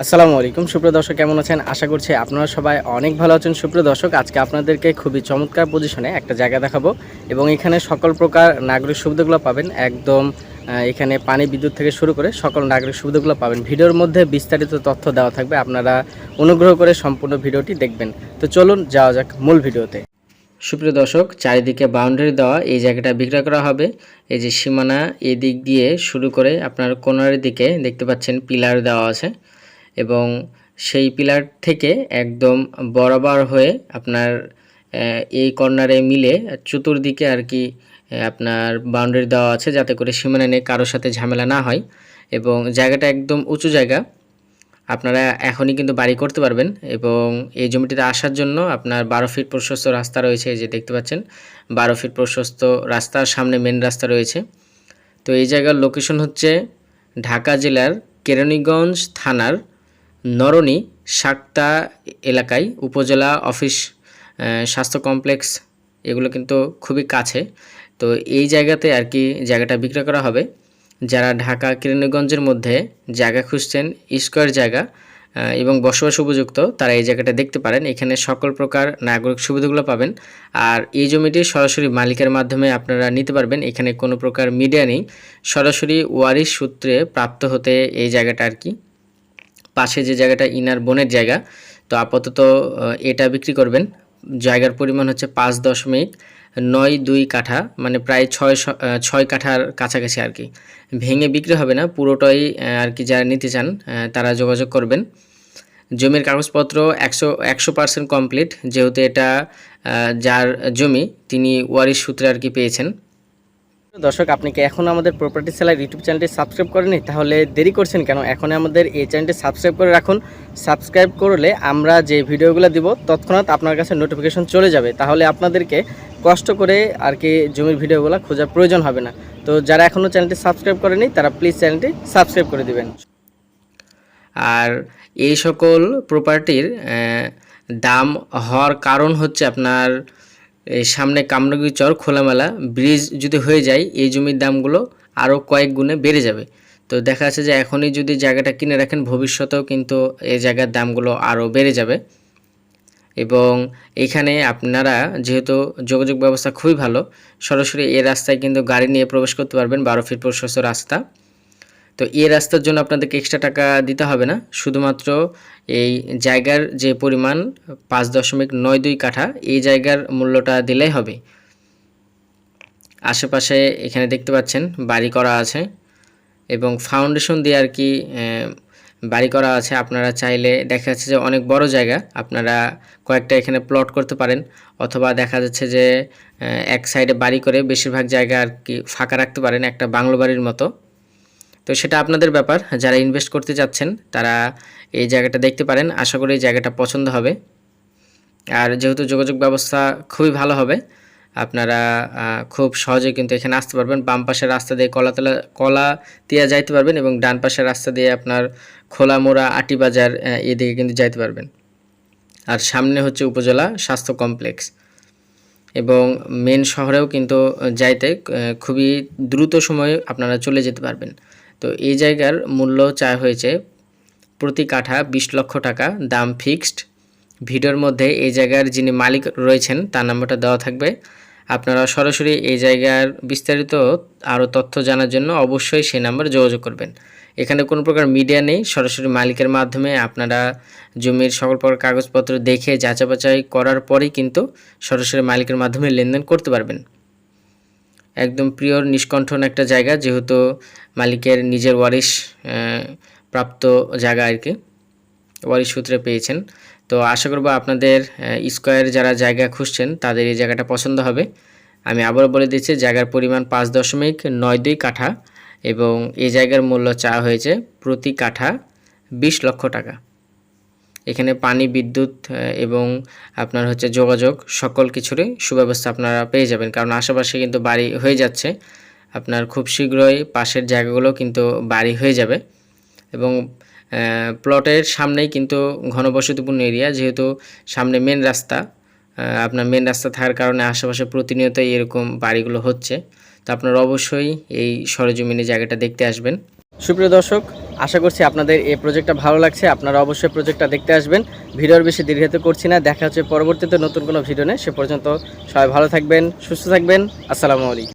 আসসালামু আলাইকুম। সুপ্রিয় দর্শক, কেমন আছেন? আশা করছি আপনারা সবাই অনেক ভালো আছেন। সুপ্রিয় দর্শক, আজকে আপনাদেরকে খুবই চমৎকার পজিশনে একটা জায়গা দেখাবো এবং এখানে সকল প্রকার নাগরিক সুবিধাগুলো পাবেন। একদম এখানে পানি বিদ্যুৎ থেকে শুরু করে সকল নাগরিক সুবিধাগুলো পাবেন। ভিডিওর মধ্যে বিস্তারিত তথ্য দেওয়া থাকবে। আপনারা অনুগ্রহ করে সম্পূর্ণ ভিডিওটি দেখবেন। তো চলুন, যাওয়া যাক মূল ভিডিওতে। সুপ্রিয় দর্শক, চারিদিকে বাউন্ডারি দেওয়া, এই জায়গাটা বিক্রয় করা হবে। এই যে সীমানা, এদিক দিয়ে শুরু করে আপনার কোনার দিকে দেখতে পাচ্ছেন পিলার দেওয়া আছে। এবং সেই পিলার থেকে একদম বরাবর হয়ে আপনার এই কর্নারে মিলে চতুর্দিকে আর কি আপনার বাউন্ডারি দেওয়া আছে যাতে করে সীমানা নিয়ে কারোর সাথে ঝামেলা না হয়। এবং জায়গাটা একদম উঁচু জায়গা। আপনারা এখনই কিন্তু বাড়ি করতে পারবেন এবং এই জমিটিতে আসার জন্য আপনার বারো ফিট প্রশস্ত রাস্তা রয়েছে যে দেখতে পাচ্ছেন। বারো ফিট প্রশস্ত রাস্তার সামনে মেন রাস্তা রয়েছে। তো এই জায়গার লোকেশন হচ্ছে ঢাকা জেলার কেরানীগঞ্জ থানার নরনী সাক্তা এলাকায়, উপজেলা অফিস স্বাস্থ্য কমপ্লেক্স, এগুলো কিন্তু খুবই কাছে। তো এই জায়গাতে আর কি জায়গাটা বিক্রয় করা হবে। যারা ঢাকা কেরানীগঞ্জের মধ্যে জায়গা খুঁজছেন, স্কোয়ার জায়গা এবং বসবাস উপযুক্ত, তারা এই জায়গাটা দেখতে পারেন। এখানে সকল প্রকার নাগরিক সুবিধাগুলো পাবেন। আর এই জমিটি সরাসরি মালিকের মাধ্যমে আপনারা নিতে পারবেন। এখানে কোনো প্রকার মিডিয়া নেই। সরাসরি ওয়ারিশ সূত্রে প্রাপ্ত হতে এই জায়গাটা আর কি। পাশে যে জায়গাটা ইনার বনের জায়গা, তো আপাতত এটা বিক্রি করবেন। জায়গার পরিমাণ হচ্ছে পাঁচ দশমিক নয় দুই কাঠা মানে প্রায় ছয় ছয় কাঠার কাছাকাছি আর কি। ভেঙে বিক্রি হবে না, পুরোটাই আর কি যারা নিতে চান তারা যোগাযোগ করবেন। জমির কাগজপত্র একশো একশো পার্সেন্ট কমপ্লিট, যেহেতু এটা যার জমি, তিনি ওয়ারিশ সূত্রে আর কি পেয়েছেন। দর্শক, আপনি কি এখন আমাদের প্রপার্টি সেলার ইউটিউব চ্যানেলটি সাবস্ক্রাইব করেনি তাহলে দেরি করছেন কেন? এখন আমাদের এই চ্যানেলটি সাবস্ক্রাইব করে রাখুন। সাবস্ক্রাইব করলে আমরা যে ভিডিওগুলো দিব, তৎক্ষণাৎ আপনার কাছে নোটিফিকেশন চলে যাবে। তাহলে আপনাদেরকে কষ্ট করে আর কি জমির ভিডিওগুলো খোঁজার প্রয়োজন হবে না। তো যারা এখনও চ্যানেলটি সাবস্ক্রাইব করেনি তারা প্লিজ চ্যানেলটি সাবস্ক্রাইব করে দিবেন। আর এই সকল প্রপার্টির দাম হওয়ার কারণ হচ্ছে আপনার সামনে কামরাঙ্গি চর খোলামেলা, ব্রিজ যদি হয়ে যায়, এই জমির দামগুলো আরও কয়েক গুণে বেড়ে যাবে। তো দেখা যাচ্ছে যে এখনই যদি জায়গাটা কিনে রাখেন, ভবিষ্যতেও কিন্তু এই জায়গার দামগুলো আরও বেড়ে যাবে। এবং এখানে আপনারা যেহেতু যোগাযোগ ব্যবস্থা খুবই ভালো, সরাসরি এই রাস্তায় কিন্তু গাড়ি নিয়ে প্রবেশ করতে পারবেন বারো ফিট প্রশস্ত রাস্তা। তো এই রাস্তার জন্য আপনাদেরকে এক্সট্রা টাকা দিতে হবে না। শুধুমাত্র এই জায়গার যে পরিমাণ পাঁচ দশমিক নয় দুই কাঠা, এই জায়গার মূল্যটা দিলেই হবে। আশেপাশে এখানে দেখতে পাচ্ছেন বাড়ি করা আছে এবং ফাউন্ডেশন দিয়ে আর কি বাড়ি করা আছে। আপনারা চাইলে দেখা যাচ্ছে যে অনেক বড় জায়গা, আপনারা কয়েকটা এখানে প্লট করতে পারেন। অথবা দেখা যাচ্ছে যে এক সাইডে বাড়ি করে বেশিরভাগ জায়গা আর কি ফাঁকা রাখতে পারেন, একটা বাংলো বাড়ির মতো। তো সেটা আপনাদের ব্যাপার। যারা ইনভেস্ট করতে যাচ্ছেন, তারা এই জায়গাটা দেখতে পারেন। আশা করি এই জায়গাটা পছন্দ হবে। আর যেহেতু যোগাযোগ ব্যবস্থা খুবই ভালো হবে, আপনারা খুব সহজে কিন্তু এখানে আসতে পারবেন। বাম পাশের রাস্তা দিয়ে কলাতলা কলা তিয়া যাইতে পারবেন এবং ডান পাশের রাস্তা দিয়ে আপনার খোলামোড়া আটিবাজার এদিকে কিন্তু যাইতে পারবেন। আর সামনে হচ্ছে উপজেলা স্বাস্থ্য কমপ্লেক্স। এবং মেন শহরেও কিন্তু যাইতে খুবই দ্রুত সময়ে আপনারা চলে যেতে পারবেন। তো এই জায়গার মূল্য চা হয়েছে প্রতি কাঠা বিশ লক্ষ টাকা, দাম ফিক্সড ভিডিওর মধ্যে এই জায়গার যিনি মালিক রয়েছেন, তার নাম্বারটা দেওয়া থাকবে। আপনারা সরাসরি এই জায়গার বিস্তারিত আরও তথ্য জানার জন্য অবশ্যই সেই নাম্বারে যোগাযোগ করবেন। এখানে কোনো প্রকার মিডিয়া নেই। সরাসরি মালিকের মাধ্যমে আপনারা জমির সকল প্রকার কাগজপত্র দেখে যাচাই বাছাই করার পরেই কিন্তু সরাসরি মালিকের মাধ্যমে লেনদেন করতে পারবেন। একদম প্রিয়র নিষ্কণ্ঠন একটা জায়গা, যেহেতু মালিকের নিজের ওয়ারিশ প্রাপ্ত জায়গা আর কি, ওয়ারিশ সূত্রে পেয়েছেন। তো আশা করব আপনাদের স্কোয়ার যারা জায়গা খুঁজছেন, তাদের এই জায়গাটা পছন্দ হবে। আমি আবারও বলে দিচ্ছি, জায়গার পরিমাণ পাঁচ দশমিক নয় দুই কাঠা। এবং এই জায়গার মূল্য চা হয়েছে প্রতি কাঠা বিশ লক্ষ টাকা। এখানে পানি, বিদ্যুৎ এবং আপনার হচ্ছে যোগাযোগ সকল কিছুরই সুব্যবস্থা আপনারা পেয়ে যাবেন। কারণ আশেপাশে কিন্তু বাড়ি হয়ে যাচ্ছে। আপনার খুব শীঘ্রই পাশের জায়গাগুলো কিন্তু বাড়ি হয়ে যাবে। এবং প্লটের সামনেই কিন্তু ঘনবসতিপূর্ণ এরিয়া, যেহেতু সামনে মেন রাস্তা আপনার মেন রাস্তা থাকার কারণে আশেপাশে প্রতিনিয়তই এরকম বাড়িগুলো হচ্ছে। তো আপনারা অবশ্যই এই সরজমিনে জায়গাটা দেখতে আসবেন। সুপ্রিয় দর্শক, আশা করছি আপনাদের এই প্রজেক্টটা ভালো লাগছে। আপনারা অবশ্যই প্রজেক্টটা দেখতে আসবেন। ভিডিওর বেশি দীর্ঘায়িত করছি না। দেখা হচ্ছে পরবর্তীতে নতুন কোনো ভিডিও নেই সে পর্যন্ত সবাই ভালো থাকবেন, সুস্থ থাকবেন। আসসালামু আলাইকুম।